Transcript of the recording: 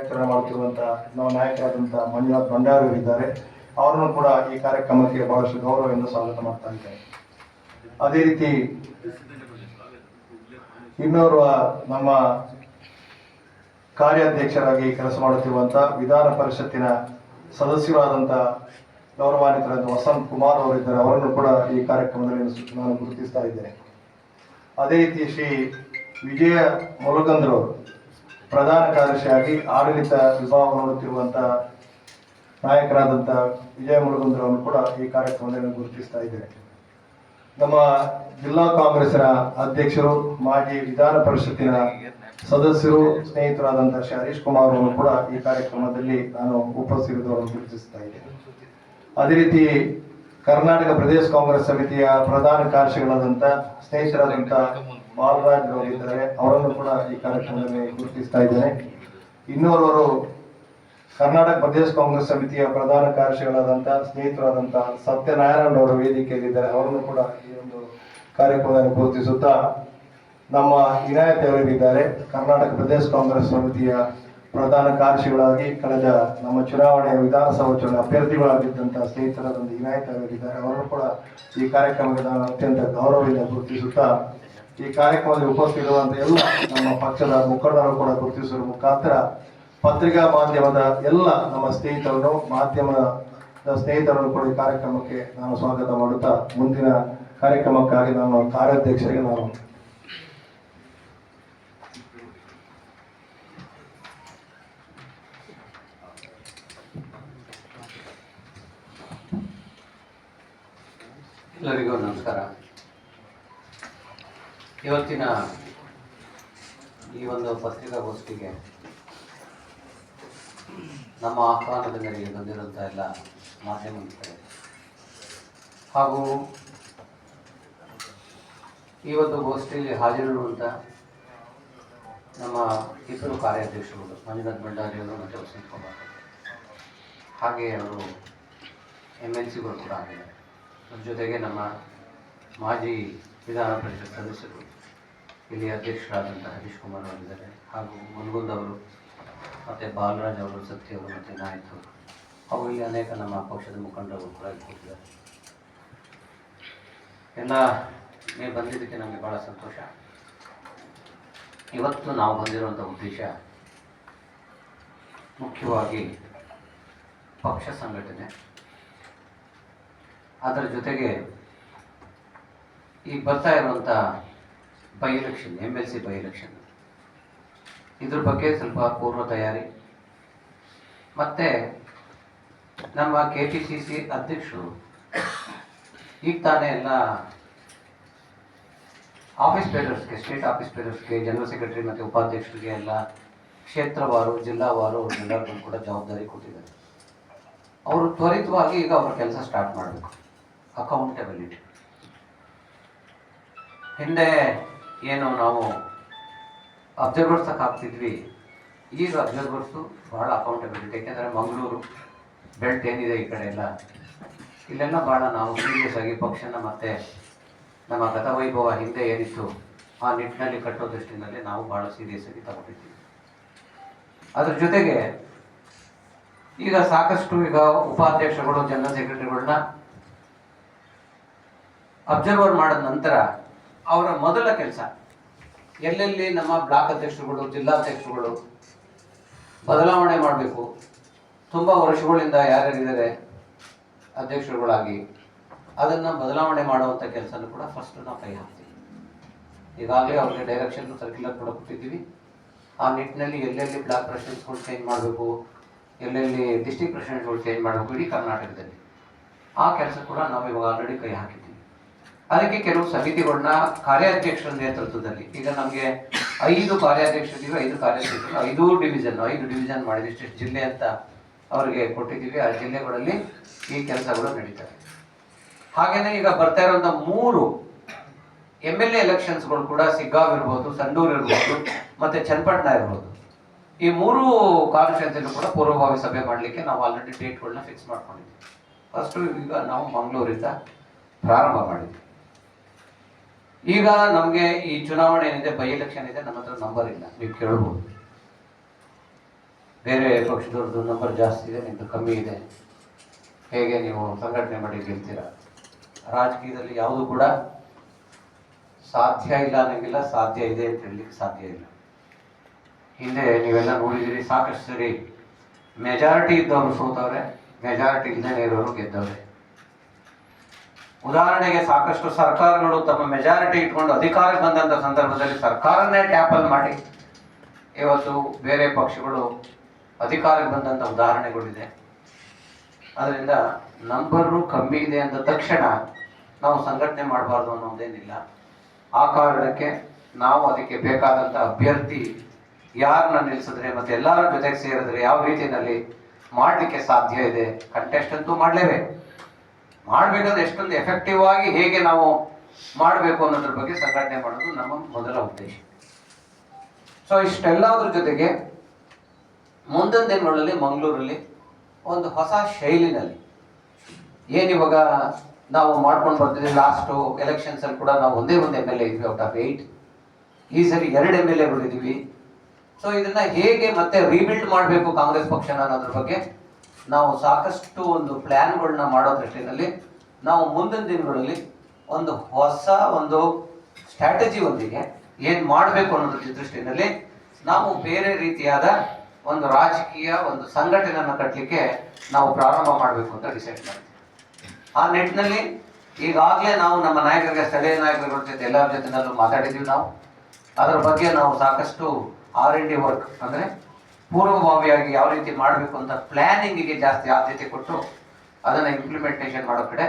ಕಾರ್ಯಾಚರಣೆ ಮಾಡುತ್ತಿರುವಂತಹ ನಮ್ಮ ನಾಯಕರಾದಂತಹ ಮಂಜುನಾಥ್ ಭಂಡಾರು ಇದ್ದಾರೆ. ಅವರನ್ನು ಕೂಡ ಈ ಕಾರ್ಯಕ್ರಮಕ್ಕೆ ಬಹಳಷ್ಟು ಗೌರವದಿಂದ ಸ್ವಾಗತ ಮಾಡ್ತಾ ಇದ್ದಾರೆ ಅದೇ ರೀತಿ ಇನ್ನೋರ್ವ ನಮ್ಮ ಕಾರ್ಯಾಧ್ಯಕ್ಷರಾಗಿ ಕೆಲಸ ಮಾಡುತ್ತಿರುವಂಥ ವಿಧಾನ ಪರಿಷತ್ತಿನ ಸದಸ್ಯರಾದಂತಹ ಗೌರವಾನ್ವಿತರಾದ ವಸಂತ್ ಕುಮಾರ್ ಅವರಿದ್ದಾರೆ ಅವರನ್ನು ಕೂಡ ಈ ಕಾರ್ಯಕ್ರಮದಲ್ಲಿ ನಾನು ಗುರುತಿಸ್ತಾ ಇದ್ದೇನೆ. ಅದೇ ರೀತಿ ಶ್ರೀ ವಿಜಯ ಮುಲಗಂದ್ರವರು ಪ್ರಧಾನ ಕಾರ್ಯದರ್ಶಿಯಾಗಿ ಆಡಳಿತ ವಿಭಾಗ ನೋಡುತ್ತಿರುವಂತಹ ನಾಯಕರಾದಂಥ ವಿಜಯ ಮುಳುಗುಂದ್ರವನ್ನು ಕೂಡ ಈ ಕಾರ್ಯಕ್ರಮದಲ್ಲಿ ಗುರುತಿಸ್ತಾ ಇದ್ದೇನೆ. ನಮ್ಮ ಜಿಲ್ಲಾ ಕಾಂಗ್ರೆಸ್ನ ಅಧ್ಯಕ್ಷರು, ಮಾಜಿ ವಿಧಾನ ಪರಿಷತ್ತಿನ ಸದಸ್ಯರು ಸ್ನೇಹಿತರಾದಂತಹ ಶ್ರೀ ಹರೀಶ್ ಕುಮಾರ್ ಅವರು ಕೂಡ ಈ ಕಾರ್ಯಕ್ರಮದಲ್ಲಿ ನಾನು ಉಪಸ್ಥಿತರನ್ನು ಗುರುತಿಸ್ತಾ ಇದ್ದೇನೆ. ಅದೇ ರೀತಿ ಕರ್ನಾಟಕ ಪ್ರದೇಶ ಕಾಂಗ್ರೆಸ್ ಸಮಿತಿಯ ಪ್ರಧಾನ ಕಾರ್ಯದರ್ಶಿಗಳಾದಂಥ ಸ್ನೇಹಿತರಾದಂಥ ಬಾಲರಾಜ್ ಅವರಿದ್ದಾರೆ ಅವರನ್ನು ಕೂಡ ಈ ಕಾರ್ಯಕ್ರಮದಲ್ಲಿ ಗುರುತಿಸ್ತಾ ಇದ್ದೇನೆ. ಇನ್ನೋರ್ವರು ಕರ್ನಾಟಕ ಪ್ರದೇಶ ಕಾಂಗ್ರೆಸ್ ಸಮಿತಿಯ ಪ್ರಧಾನ ಕಾರ್ಯದರ್ಶಿಗಳಾದಂಥ ಸ್ನೇಹಿತರಾದಂಥ ಸತ್ಯನಾರಾಯಣ ಅವರು ವೇದಿಕೆಯಲ್ಲಿದ್ದಾರೆ ಅವರನ್ನು ಕೂಡ ಈ ಒಂದು ಕಾರ್ಯಕ್ರಮದಲ್ಲಿ ಗುರುತಿಸುತ್ತಾ ನಮ್ಮ ಇನಾಯತ್ ಅವರಿದ್ದಾರೆ ಕರ್ನಾಟಕ ಪ್ರದೇಶ ಕಾಂಗ್ರೆಸ್ ಸಮಿತಿಯ ಪ್ರಧಾನ ಕಾರ್ಯದರ್ಶಿಗಳಾಗಿ ಕಳೆದ ನಮ್ಮ ಚುನಾವಣೆಯ ವಿಧಾನಸಭಾ ಚುನಾವಣೆ ಅಭ್ಯರ್ಥಿಗಳಾಗಿದ್ದಂಥ ಸ್ನೇಹಿತರಾದಂಥ ಇನಾಯತ್ ಅವರಿದ್ದಾರೆ ಅವರು ಕೂಡ ಈ ಕಾರ್ಯಕ್ರಮದ ಅತ್ಯಂತ ಗೌರವದಿಂದ ಗುರುತಿಸುತ್ತಾ, ಈ ಕಾರ್ಯಕ್ರಮದಲ್ಲಿ ಉಪಸ್ಥಿತಿರುವಂಥ ಎಲ್ಲ ನಮ್ಮ ಪಕ್ಷದ ಮುಖಂಡರು ಕೂಡ ಗುರುತಿಸುವ ಮುಖಾಂತರ ಪತ್ರಿಕಾ ಮಾಧ್ಯಮದ ಎಲ್ಲ ನಮ್ಮ ಸ್ನೇಹಿತರನ್ನು, ಮಾಧ್ಯಮದ ಸ್ನೇಹಿತರನ್ನು ಕೂಡ ಈ ಕಾರ್ಯಕ್ರಮಕ್ಕೆ ನಾನು ಸ್ವಾಗತ ಮಾಡುತ್ತಾ, ಮುಂದಿನ ಕಾರ್ಯಕ್ರಮಕ್ಕಾಗಿ ನಾನು ಕಾರ್ಯಾಧ್ಯಕ್ಷರಿಗೆ ನಾನು ಎಲ್ಲರಿಗೂ ನಮಸ್ಕಾರ. ಇವತ್ತಿನ ಈ ಒಂದು ಪತ್ರಿಕಾಗೋಷ್ಠಿಗೆ ನಮ್ಮ ಆಹ್ವಾನದ ಮೇರೆಗೆ ಬಂದಿರುವಂಥ ಎಲ್ಲ ಮಾಧ್ಯಮ ಹಾಗೂ ಈ ಒಂದು ಗೋಷ್ಠಿಯಲ್ಲಿ ಹಾಜರಿರುವಂಥ ನಮ್ಮ ಇಬ್ಬರು ಕಾರ್ಯಾಧ್ಯಕ್ಷರುಗಳು ಮಂಜುನಾಥ್ ಭಂಡಾರಿಯವರು ಮತ್ತು ವಸಂತ್ ಕುಮಾರ್. ಹಾಗೆ ಅವರು ಎಂ ಎಲ್ ಸಿಗಳು ಕೂಡ ಆಗಿದ್ದಾರೆ. ಅದ್ರ ಜೊತೆಗೆ ನಮ್ಮ ಮಾಜಿ ವಿಧಾನ ಪರಿಷತ್ ಸದಸ್ಯರು ಇಲ್ಲಿ ಅಧ್ಯಕ್ಷರಾದಂಥ ಹರೀಶ್ ಕುಮಾರ್ ಅವರಿದ್ದಾರೆ. ಹಾಗೂ ಮುನ್ಗುಂದ್ ಅವರು ಮತ್ತು ಬಾಲರಾಜ್ ಅವರು, ಸತ್ಯ ಅವರು ಮತ್ತು ನಾಯಕ್ ಅವರು. ಇಲ್ಲಿ ಅನೇಕ ನಮ್ಮ ಪಕ್ಷದ ಮುಖಂಡರು ಕೂಡ ಕೊಟ್ಟಿದ್ದಾರೆ ಎಲ್ಲ ನೀವು ಬಂದಿದ್ದಕ್ಕೆ ನಮಗೆ ಭಾಳ ಸಂತೋಷ. ಇವತ್ತು ನಾವು ಬಂದಿರುವಂಥ ಉದ್ದೇಶ ಮುಖ್ಯವಾಗಿ ಪಕ್ಷ ಸಂಘಟನೆ. ಅದರ ಜೊತೆಗೆ ಈ ಬರ್ತಾ ಇರುವಂಥ by election M L C by election ಇದ್ರ ಬಗ್ಗೆ ಸ್ವಲ್ಪ ಪೂರ್ವ ತಯಾರಿ. ಮತ್ತು ನಮ್ಮ ಕೆ ಪಿ ಸಿ ಸಿ ಅಧ್ಯಕ್ಷರು ಈಗ ತಾನೇ ಎಲ್ಲ ಆಫೀಸ್ ಬೇಡರ್ಸ್ಗೆ ಸ್ಟೇಟ್ ಆಫೀಸ್ ಬೇಡರ್ಸ್ಗೆ ಜನರಲ್ ಸೆಕ್ರೆಟರಿ ಮತ್ತು ಉಪಾಧ್ಯಕ್ಷರಿಗೆ ಎಲ್ಲ ಕ್ಷೇತ್ರವಾರು, ಜಿಲ್ಲಾವಾರು ಅವ್ರಿಗೆಲ್ಲರಿಗೂ ಕೂಡ ಜವಾಬ್ದಾರಿ ಕೊಟ್ಟಿದ್ದಾರೆ. ಅವರು ತ್ವರಿತವಾಗಿ ಈಗ ಅವರ ಕೆಲಸ ಸ್ಟಾರ್ಟ್ ಮಾಡಬೇಕು. ಅಕೌಂಟಬಿಲಿಟಿ ಹಿಂದೆ ಏನು ನಾವು ಅಬ್ಸರ್ವರ್ಸ್ ಹಾಕ್ತಿದ್ವಿ ಈಗ ಅಬ್ಸರ್ವರ್ಸು ಭಾಳ ಅಕೌಂಟಬಿಲಿಟಿ ಯಾಕೆಂದರೆ ಮಂಗಳೂರು ಬೆಲ್ಟ್ ಏನಿದೆ ಈ ಕಡೆ ಎಲ್ಲ, ಇಲ್ಲೆಲ್ಲ ಭಾಳ ನಾವು ಸೀರಿಯಸ್ ಆಗಿ ಪಕ್ಷನ ಮತ್ತೆ ನಮ್ಮ ಗತವೈಭವ ಹಿಂದೆ ಏನಿತ್ತು, ಆ ನಿಟ್ಟಿನಲ್ಲಿ ಕಟ್ಟೋ ದೃಷ್ಟಿನಲ್ಲಿ ನಾವು ಭಾಳ ಸೀರಿಯಸ್ ಆಗಿ ತಗೊಂಡಿದ್ದೀವಿ. ಅದ್ರ ಜೊತೆಗೆ ಈಗ ಸಾಕಷ್ಟು ಈಗ ಉಪಾಧ್ಯಕ್ಷಗಳು ಜನರಲ್ ಸೆಕ್ರೆಟರಿಗಳನ್ನ ಅಬ್ಸರ್ವರ್ ಮಾಡಿದ ನಂತರ ಅವರ ಮೊದಲ ಕೆಲಸ, ಎಲ್ಲೆಲ್ಲಿ ನಮ್ಮ ಬ್ಲಾಕ್ ಅಧ್ಯಕ್ಷರುಗಳು ಜಿಲ್ಲಾಧ್ಯಕ್ಷರುಗಳು ಬದಲಾವಣೆ ಮಾಡಬೇಕು, ತುಂಬ ವರ್ಷಗಳಿಂದ ಯಾರ್ಯಾರಿದ್ದಾರೆ ಅಧ್ಯಕ್ಷರುಗಳಾಗಿ, ಅದನ್ನು ಬದಲಾವಣೆ ಮಾಡುವಂಥ ಕೆಲಸನೂ ಕೂಡ ಫಸ್ಟ್ ನಾವು ಕೈ ಹಾಕ್ತೀವಿ. ಈಗಾಗಲೇ ಅವ್ರಿಗೆ ಡೈರೆಕ್ಷನ್ ಸರ್ಕ್ಯುಲರ್ ಕೂಡ ಕೊಟ್ಟಿದ್ದೀವಿ. ಆ ನಿಟ್ಟಿನಲ್ಲಿ ಎಲ್ಲೆಲ್ಲಿ ಬ್ಲಾಕ್ ಪ್ರೆಸಿಡೆಂಟ್ಸ್ಗಳು ಚೇಂಜ್ ಮಾಡಬೇಕು, ಎಲ್ಲೆಲ್ಲಿ ಡಿಸ್ಟಿಕ್ ಪ್ರೆಸಿಡೆಂಟ್ಗಳು ಚೇಂಜ್ ಮಾಡಬೇಕು, ಇಡೀ ಕರ್ನಾಟಕದಲ್ಲಿ ಆ ಕೆಲಸ ಕೂಡ ನಾವು ಇವಾಗ ಆಲ್ರೆಡಿ ಕೈ ಹಾಕಿದ್ದೀವಿ. ಅದಕ್ಕೆ ಕೆಲವು ಸಮಿತಿಗಳನ್ನ ಕಾರ್ಯಾಧ್ಯಕ್ಷರ ನೇತೃತ್ವದಲ್ಲಿ, ಈಗ ನಮಗೆ ಐದು ಕಾರ್ಯಾಧ್ಯಕ್ಷರಿದ್ದೀವಿ, ಐದು ಕಾರ್ಯಾಧ್ಯಕ್ಷರು ಐದು ಡಿವಿಷನ್ ಐದು ಡಿವಿಷನ್ ಮಾಡಿದ್ವಿ ಇಷ್ಟು ಜಿಲ್ಲೆ ಅಂತ ಅವರಿಗೆ ಕೊಟ್ಟಿದ್ದೀವಿ, ಆ ಜಿಲ್ಲೆಗಳಲ್ಲಿ ಈ ಕೆಲಸಗಳು ನಡೀತವೆ. ಹಾಗೆಯೇ ಈಗ ಬರ್ತಾ ಇರುವಂತ ಮೂರು ಎಂ ಎಲ್ ಎ ಎಲೆಕ್ಷನ್ಸ್ಗಳು ಕೂಡ ಸಿಗ್ಗಾವ್ ಇರ್ಬೋದು, ಸಂಡೂರು ಇರ್ಬೋದು, ಮತ್ತೆ ಚನ್ನಪಟ್ಟಣ ಇರ್ಬೋದು. ಈ ಮೂರು ಕಾನ್ಸ್ಟಿಟ್ಯೂನ್ಸಿಲೂ ಕೂಡ ಪೂರ್ವಭಾವಿ ಸಭೆ ಮಾಡಲಿಕ್ಕೆ ನಾವು ಆಲ್ರೆಡಿ ಡೇಟ್ಗಳನ್ನ ಫಿಕ್ಸ್ ಮಾಡ್ಕೊಂಡಿದ್ದೀವಿ. ಫಸ್ಟು ಈಗ ನಾವು ಮಂಗಳೂರಿಂದ ಪ್ರಾರಂಭ ಮಾಡಿದ್ವಿ. ಈಗ ನಮಗೆ ಈ ಚುನಾವಣೆ ಏನಿದೆ ಬೈ ಎಲೆಕ್ಷನ್ ಇದೆ, ನಮ್ಮ ಹತ್ರ ನಂಬರ್ ಇಲ್ಲ. ನೀವು ಕೇಳ್ಬೋದು. ಬೇರೆ ಪಕ್ಷದವ್ರದ್ದು ನಂಬರ್ ಜಾಸ್ತಿ ಇದೆ ನಿಮ್ಮದು ಕಮ್ಮಿ ಇದೆ. ಹೇಗೆ ನೀವು ಸಂಘಟನೆ ಮಾಡಿ ಗೆಲ್ತೀರಾ? ರಾಜಕೀಯದಲ್ಲಿ ಯಾವುದು ಕೂಡ ಸಾಧ್ಯ ಇಲ್ಲ ಅನ್ನಂಗಿಲ್ಲ, ಸಾಧ್ಯ ಇದೆ ಅಂತ ಹೇಳಲಿಕ್ಕೆ ಸಾಧ್ಯ ಇಲ್ಲ. ಹಿಂದೆ ನೀವೆಲ್ಲ ನೋಡಿದಿರಿ ಸಾಕಷ್ಟು ಸರಿ ಮೆಜಾರಿಟಿ ಇದ್ದವರು ಸೋತವ್ರೆ ಮೆಜಾರಿಟಿ ಇಲ್ಲದೇ ಇರೋರು ಗೆದ್ದವ್ರೆ. ಉದಾಹರಣೆಗೆ ಸಾಕಷ್ಟು ಸರ್ಕಾರಗಳು ತಮ್ಮ ಮೆಜಾರಿಟಿ ಇಟ್ಕೊಂಡು ಅಧಿಕಾರಕ್ಕೆ ಬಂದಂಥ ಸಂದರ್ಭದಲ್ಲಿ ಸರ್ಕಾರನೇ ಟ್ಯಾಪಲ್ ಮಾಡಿ. ಇವತ್ತು ಬೇರೆ ಪಕ್ಷಗಳು ಅಧಿಕಾರಕ್ಕೆ ಬಂದಂಥ ಉದಾಹರಣೆಗಳಿದೆ. ಅದರಿಂದ ನಂಬರು ಕಮ್ಮಿ ಇದೆ ಅಂದ ತಕ್ಷಣ ನಾವು ಸಂಘಟನೆ ಮಾಡಬಾರ್ದು ಅನ್ನೋದೇನಿಲ್ಲ ಆ ಕಾರಣಕ್ಕೆ ನಾವು ಅದಕ್ಕೆ ಬೇಕಾದಂಥ ಅಭ್ಯರ್ಥಿ ಯಾರನ್ನ ನಿಲ್ಲಿಸಿದ್ರೆ ಮತ್ತೆ ಎಲ್ಲರ ಜೊತೆಗೆ ಸೇರಿದ್ರೆ ಯಾವ ರೀತಿಯಲ್ಲಿ ಮಾಡಲಿಕ್ಕೆ ಸಾಧ್ಯ ಇದೆ ಕಂಟೆಸ್ಟ್ ಅಂತೂ ಮಾಡಲೇಬೇಕು. ಮಾಡಬೇಕಾದ್ರೆ ಎಷ್ಟೊಂದು ಎಫೆಕ್ಟಿವ್ ಆಗಿ ಹೇಗೆ ನಾವು ಮಾಡಬೇಕು ಅನ್ನೋದ್ರ ಬಗ್ಗೆ ಸಂಘಟನೆ ಮಾಡೋದು ನಮ್ಮ ಮೊದಲ ಉದ್ದೇಶ. ಸೊ ಇಷ್ಟೆಲ್ಲದ್ರ ಜೊತೆಗೆ ಮುಂದಿನ ದಿನಗಳಲ್ಲಿ ಮಂಗಳೂರಲ್ಲಿ ಒಂದು ಹೊಸ ಶೈಲಿನಲ್ಲಿ ಏನಿವಾಗ ನಾವು ಮಾಡ್ಕೊಂಡು ಬರ್ತೀವಿ ಲಾಸ್ಟು ಎಲೆಕ್ಷನ್ಸಲ್ಲಿ ಕೂಡ ನಾವು ಒಂದೇ ಒಂದು ಎಂ ಎಲ್ ಎ ಇದ್ವಿ ಔಟ್ ಆಫ್ ಏಯ್ಟ್ ಈ ಸರಿ ಎರಡು ಎಂ ಎಲ್ ಎಗಳಿದ್ದೀವಿ ಸೊ ಇದನ್ನ ಹೇಗೆ ಮತ್ತೆ ರೀಬಿಲ್ಡ್ ಮಾಡಬೇಕು ಕಾಂಗ್ರೆಸ್ ಪಕ್ಷನ ಅನ್ನೋದ್ರ ಬಗ್ಗೆ ನಾವು ಸಾಕಷ್ಟು ಒಂದು ಪ್ಲ್ಯಾನ್ಗಳನ್ನ ಮಾಡೋ ದೃಷ್ಟಿನಲ್ಲಿ ನಾವು ಮುಂದಿನ ದಿನಗಳಲ್ಲಿ ಒಂದು ಹೊಸ ಒಂದು ಸ್ಟ್ರಾಟಜಿ ಒಂದಿಗೆ ಏನು ಮಾಡಬೇಕು ಅನ್ನೋದ್ರ ದೃಷ್ಟಿನಲ್ಲಿ ನಾವು ಬೇರೆ ರೀತಿಯಾದ ಒಂದು ರಾಜಕೀಯ ಒಂದು ಸಂಘಟನೆಯನ್ನು ಕಟ್ಟಲಿಕ್ಕೆ ನಾವು ಪ್ರಾರಂಭ ಮಾಡಬೇಕು ಅಂತ ಡಿಸೈಡ್ ಮಾಡ್ತೀವಿ. ಆ ನಿಟ್ಟಿನಲ್ಲಿ ಈಗಾಗಲೇ ನಾವು ನಮ್ಮ ನಾಯಕರಿಗೆ, ಸ್ಥಳೀಯ ನಾಯಕರುಗಳ ಜೊತೆ ಎಲ್ಲರ ಜೊತೆನಲ್ಲೂ ಮಾತಾಡಿದ್ದೀವಿ ನಾವು. ಅದರ ಬಗ್ಗೆ ನಾವು ಸಾಕಷ್ಟು ಆರ್ ಎನ್ ಡಿ ವರ್ಕ್ ಅಂದರೆ ಪೂರ್ವಭಾವಿಯಾಗಿ ಯಾವ ರೀತಿ ಮಾಡಬೇಕು ಅಂತ ಪ್ಲ್ಯಾನಿಂಗಿಗೆ ಜಾಸ್ತಿ ಆದ್ಯತೆ ಕೊಟ್ಟು ಅದನ್ನು ಇಂಪ್ಲಿಮೆಂಟೇಷನ್ ಮಾಡೋ ಕಡೆ